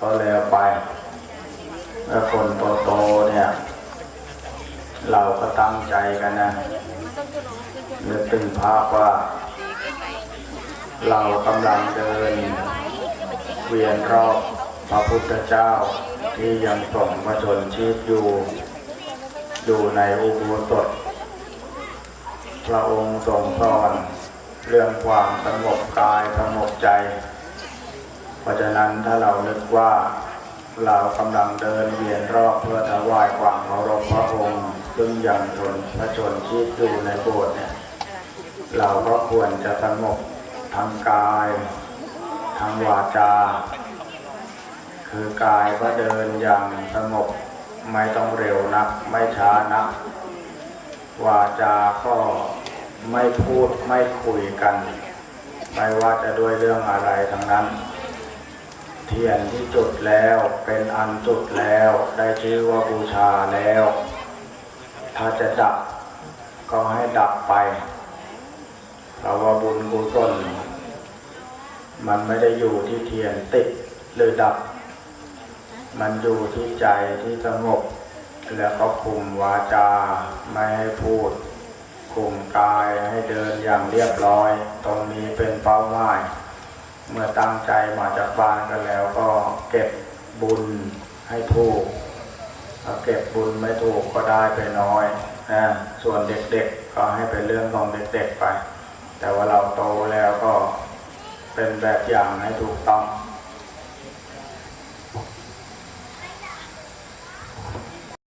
ก็แล้วไปเมื่อคนโตๆเนี่ย เราก็ตั้งใจกันนะนึกถึงภาพว่า เรากำลังเดิน เวียนรอบพระพุทธเจ้าที่ยังทรงพระชนชีพอยู่ อยู่ในอุโบสถพระองค์ทรงสอนเรื่องความสงบกายสงบใจ ราะฉะนั้นถ้าเรานึกว่าเรากำลังเดินเวียนรอบเพื่อถวายความเคารพพระองค์ ซึ่งยังทนพระชนชีพอยู่ในโบสถ์เนี่ยเราก็ควรจะสงบทางกายทางวาจา คือกายก็เดินอย่างสงบไม่ต้องเร็วนัก ไม่ช้านัก วาจาก็ไม่พูดไม่คุยกัน ไม่ว่าจะด้วยเรื่องอะไรทั้งนั้น เทียนที่จุดแล้วเป็นอันจุดแล้วได้ชื่อว่าบูชาแล้ว ถ้าจะดับก็ให้ดับไปเพราะว่าบุญกุศลมันไม่ได้อยู่ที่เทียนติดหรือดับ มันอยู่ที่ใจที่สงบ แล้วก็คุมวาจาไม่ให้พูด คุมกายให้เดินอย่างเรียบร้อย ตรงนี้เป็นเป้าหมาย เมื่อตั้งใจมาจากบ้านกันแล้วก็เก็บบุญให้ถูกถ้าเก็บบุญไม่ถูกก็ได้ไปน้อยนะส่วนเด็กๆก็ให้เป็นเรื่องของเด็กๆไป แต่ว่าเราโตแล้วก็เป็นแบบอย่างให้ถูกต้อง